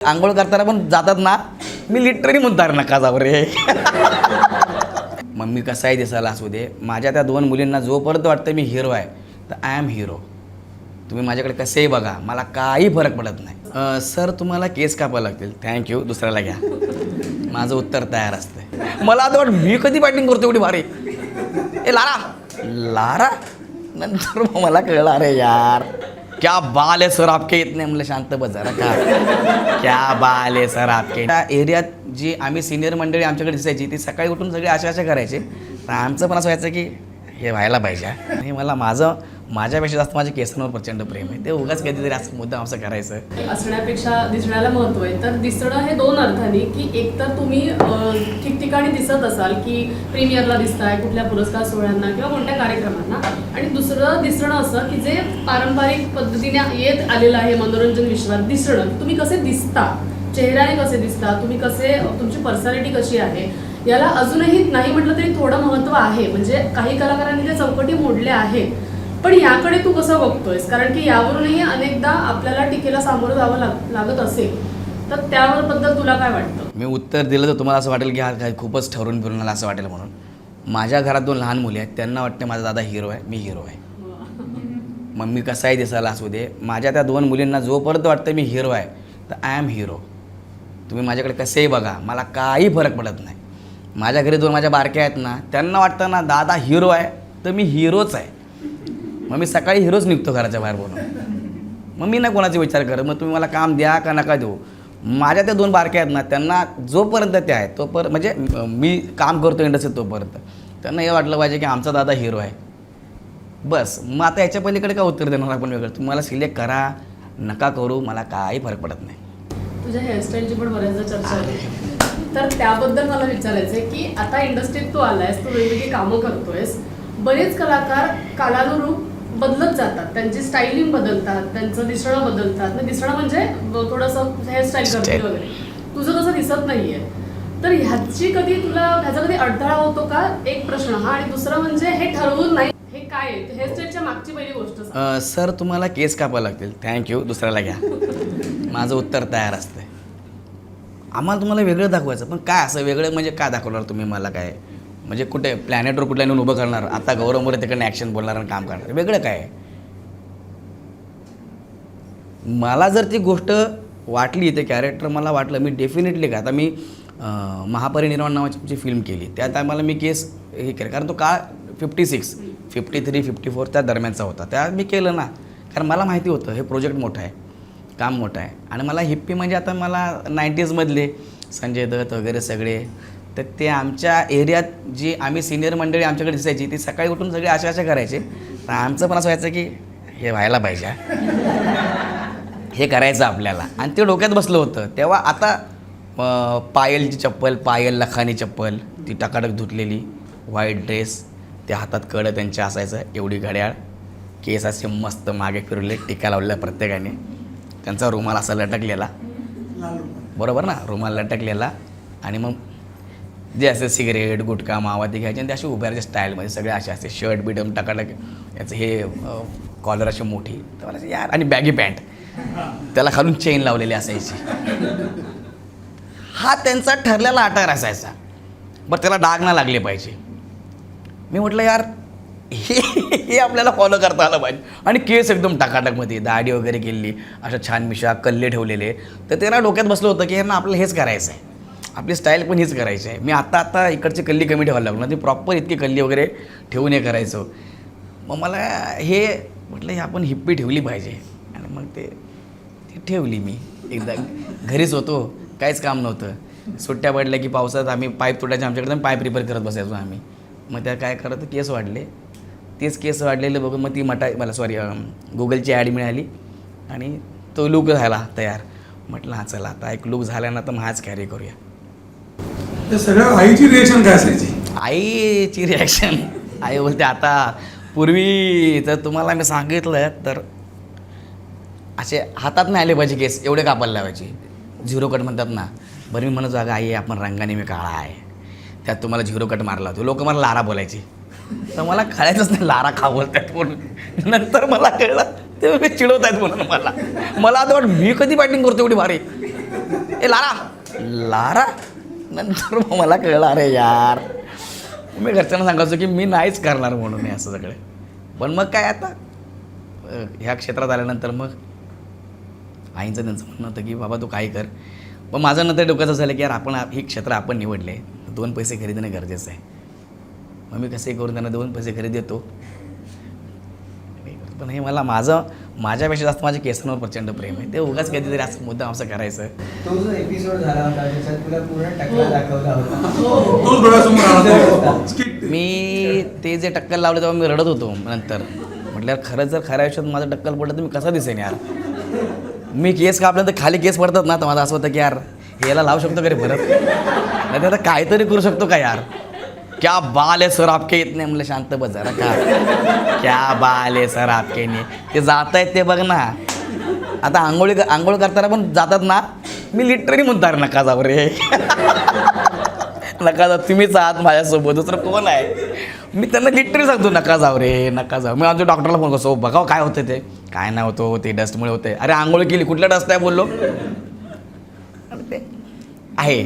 आंघोळ करताना पण जातात ना मी लिटरली म्हणणार नका जाऊ रे. मग मी कसाही दिसायला असू दे. माझ्या त्या दोन मुलींना जोपर्यंत वाटतं मी हिरो आहे तर आय एम हिरो तुम्ही माझ्याकडे कसेही बघा मला काही फरक पडत नाही. सर तुम्हाला केस कापावं लागतील. थँक्यू दुसऱ्याला घ्या. माझं उत्तर तयार असतं मला आता वाट मी कधी बॅटिंग करतो एवढी भारी? ए लारा. लारा? नंतर मग मला कळलं अरे यार. क्या बाल है सर आपके? इतने म्हणलं शांत बजारा का क्या बाल आहे सर आपके? त्या एरियात जी आम्ही सिनियर मंडळी आमच्याकडे दिसायची ती सकाळी उठून सगळे अशा अशा करायचे. तर आमचं पण असं व्हायचं की हे व्हायला पाहिजे. आणि मला माझं माझ्यापेक्षा जास्त माझ्या केसांवर प्रचंड प्रेम आहे. ते उगाच कधीतरी असं मुद्दा असं करायचं. असण्यापेक्षा दिसण्याला महत्त्व आहे. तर दिसणं हे दोन अर्थाने की एक तर तुम्ही ठिकठिकाणी दिसत असाल की प्रीमियरला दिसताय कुठल्या पुरस्कार सोहळ्यांना किंवा कोणत्या कार्यक्रमांना. आणि दुसरं दिसणं असं की जे पारंपरिक पद्धतीने येत आलेलं आहे मनोरंजन विश्वात दिसणं तुम्ही कसे दिसता? चेहऱ्याने कसे दिसता? तुम्ही कसे तुमची पर्सनॅलिटी कशी आहे? याला अजूनही नाही म्हटलं तरी थोडं महत्त्व आहे. म्हणजे काही कलाकारांनी त्या चौकटी मोडल्या आहेत पण याकडे तू कसं बघतोयस? कारण की यावरूनही अनेकदा आपल्याला टीकेला सामोरं जावं लाग लागत असेल तर त्यावर बद्दल तुला काय वाटतं? मी उत्तर दिलं तर तुम्हाला असं वाटेल की हा काय खूपच ठरून फिरून आला असं वाटेल म्हणून. माझ्या घरात दोन लहान मुली आहेत त्यांना वाटते माझा दादा हिरो आहे मी हिरो आहे. मग मी कसाही दिसायला असू दे माझ्या त्या दोन मुलींना जोपर्यंत वाटतं मी हिरो आहे तर आय एम हिरो तुम्ही माझ्याकडे कसेही बघा मला काही फरक पडत नाही. माझ्या घरी दोन माझ्या बारक्या आहेत ना त्यांना वाटतं ना दादा हिरो आहे तर मी हिरोच आहे. मग मी सकाळी हिरोच निघतो घराच्या बाहेर बोलून. मग मी ना कोणाचा विचार कर मग तुम्ही मला काम द्या का नका देऊ? माझ्या त्या दोन बारक्या आहेत ना त्यांना जोपर्यंत ते आहेत तोपर्यंत म्हणजे मी काम करतो इंडस्ट्रीत तोपर्यंत. त्यांना हे वाटलं पाहिजे की आमचा दादा हिरो आहे. बस मग आता याच्या पलीकडे काय उत्तर देणार आपण वेगळं? तुम्हाला सिलेक्ट करा नका करू मला काही फरक पडत नाही. तुझ्या हेअरस्टाईलची पण बऱ्याचदा चर्चा आली तर त्याबद्दल मला विचारायचं आहे की आता इंडस्ट्रीत तू आलायस तू वेगवेगळी कामं करतोयस. बरेच कलाकार कालानुरूप बदलत जातात. त्यांची स्टाईलिंग बदलतात त्यांचं दिसणं बदलतात. दिसणं म्हणजे थोडंसं हेअरस्टाईल करते. वगैरे. तुझं तसं दिसत नाहीये. तर ह्याची कधी तुला ह्याचा कधी अडथळा होतो का? एक प्रश्न हा. आणि दुसरं म्हणजे हे ठरवून नाही हे काय हेअरस्टाईलच्या मागची पहिली गोष्ट सर तुम्हाला केस कापावं लागतील. थँक्यू दुसऱ्याला घ्या. माझं उत्तर तयार असतं आम्हाला तुम्हाला वेगळं दाखवायचं. पण काय असं वेगळं म्हणजे काय दाखवणार तुम्ही मला काय? म्हणजे कुठे प्लॅनेटवर कुठल्या नेऊन उभं करणार? आता गौरव मोरे तिकडनं ॲक्शन बोलणार आणि काम करणार. वेगळं काय? मला जर ती गोष्ट वाटली ते कॅरेक्टर मला वाटलं मी डेफिनेटली का आता मी महापरिनिर्वाण नावाची फिल्म केली. त्या टायमाला मी केस हे केलं. कारण तो का fifty six fifty three fifty four त्या दरम्यानचा होता. त्या मी केलं ना. कारण मला माहिती होतं हे प्रोजेक्ट मोठं आहे काम मोठं आहे. आणि मला हिप्पी म्हणजे आता मला नाईन्टीजमधले संजय दत्त वगैरे सगळे तर ते आमच्या एरियात जी आम्ही सिनियर मंडळी आमच्याकडे दिसायची ती सकाळी उठून सगळे अशा अशा करायचे. तर आमचं पण असं व्हायचं की हे व्हायला पाहिजे हे. करायचं आपल्याला. आणि ते डोक्यात बसलं होतं. तेव्हा आता पायलची चप्पल पायल लखानी चप्पल ती टकाटक धुतलेली व्हाईट ड्रेस त्या हातात कळं त्यांच्या असायचं एवढी घड्याळ. केस असे मस्त मागे फिरले टिका लावलेल्या प्रत्येकाने. त्यांचा रुमाल असा लटकलेला. बरोबर ना? रुमाल लटकलेला. आणि मग जे असं सिगरेट गुटखा मावा ते घ्यायचे आणि ते असे उभ्याच्या स्टाईलमध्ये. सगळे असे असते शर्ट बिटम टाकाटक याचं हे कॉलर अशी मोठी. तर मला यार आणि बॅगी पॅन्ट त्याला खालून चेन लावलेली असायची. हा त्यांचा ठरलेला आटार असायचा. बरं त्याला डाग ना लागले पाहिजे. मी म्हटलं यार हे हे आपल्याला फॉलो करता आलं पाहिजे. आणि केस एकदम टाकाटकमध्ये दाढी वगैरे केलेली अशा छान मिशा कल्ले ठेवलेले. तर त्यांना डोक्यात बसलं होतं की यांना आपल्याला हेच करायचं आहे आपली स्टाईल पण हीच करायची आहे. मी आत्ता आत्ता इकडची कल्ली कमी ठेवायला लागलो ना ती प्रॉपर इतकी कल्ली वगैरे ठेवून हे करायचो. मग मला हे म्हटलं हे आपण हिप्पी ठेवली पाहिजे. आणि मग ते ती ठेवली मी. एकदा घरीच होतो काहीच काम नव्हतं. सुट्ट्या पडल्या की पावसात आम्ही पाईप तुटायचे आमच्याकडे पाईप रिपेअर करत बसायचो आम्ही. मग त्या काय करत केस वाढले. तेच केस वाढलेले बघून मग ती मटा मला सॉरी गुगलची ॲड मिळाली. आणि तो लूक झाला तयार. म्हटलं हां चला आता एक लूक झाल्यानं तर मग हाच कॅरी करूया. त्या सगळ्या आईची रिॲक्शन काय असायची? आईची रिॲक्शन आई बोलते आता पूर्वी तर तुम्हाला मी सांगितलं तर असे हातात नाही आले पाहिजे केस एवढे कापायला लावायचे. झिरो कट म्हणतात ना बरं मी म्हणत अगं आई आपण रंगाने मी काळा आहे. त्यात तुम्हाला झिरो कट मारला होतो. लोक मला लारा बोलायचे. तर मला कळायचंच नाही लारा खा बोलतात म्हणून. नंतर मला कळलं ते चिडवत आहेत म्हणून मला. मला आता वाट मी कधी बॅटिंग करतो एवढी भारी. ए लारा. लारा? नंतर मग मला कळलं अरे यार मी घरच्यांना सांगायचो की मी नाहीच करणार म्हणून हे असं सगळे. पण मग काय आता? ह्या क्षेत्रात आल्यानंतर मग आईचं त्यांचं म्हणणं होतं की बाबा तू काय कर. पण माझं नंतर डोक्याचं झालं की यार आपण ही क्षेत्र आपण निवडले. दोन पैसे खरेदीने गरजेचं आहे. मग मी कसे करून त्यांना दोन पैसे खरेदी देतो. पण हे मला माझं माझ्यापेक्षा जास्त माझ्या केसांवर प्रचंड प्रेम आहे. ते उगाच कधीतरी असं मुद्दा असं करायचं. तो जो एपिसोड झाला होता त्याच्यात तुला पूर्ण टकला दाखवला होता. स्किट. मी ते जे टक्कल लावले तेव्हा मी रडत होतो नंतर. म्हटलं खरंच जर खऱ्या आयुष्यात माझं टक्कल पडलं तर मी कसं दिसेन यार? मी केस कापल्यानंतर खाली केस पडतात ना तर मला असं होतं की यार हे याला लावू शकतो का रे परत? नाही आता काहीतरी करू शकतो का यार? क्या बाल आहे सर आपके? इतने म्हणलं शांत बस जरा का क्या बाल आहे सर आपके ने ते जात आहेत ते बघ ना। आता आंघोळी आंघोळ करताना पण जातात ना मी लिटरली म्हणतो नका जाऊ रे नका जाऊ तुम्हीच आहात माझ्यासोबत दुसरं कोण आहे? मी त्यांना लिटरली सांगतो नका जाऊ रे नका जाऊ मी आमच्या डॉक्टरला फोन करतो बघाव काय होतं ते? काय नाही होतो ते डस्टमुळे होते अरे आंघोळ केली कुठल्या डस्ट आहे बोललो ते आहे.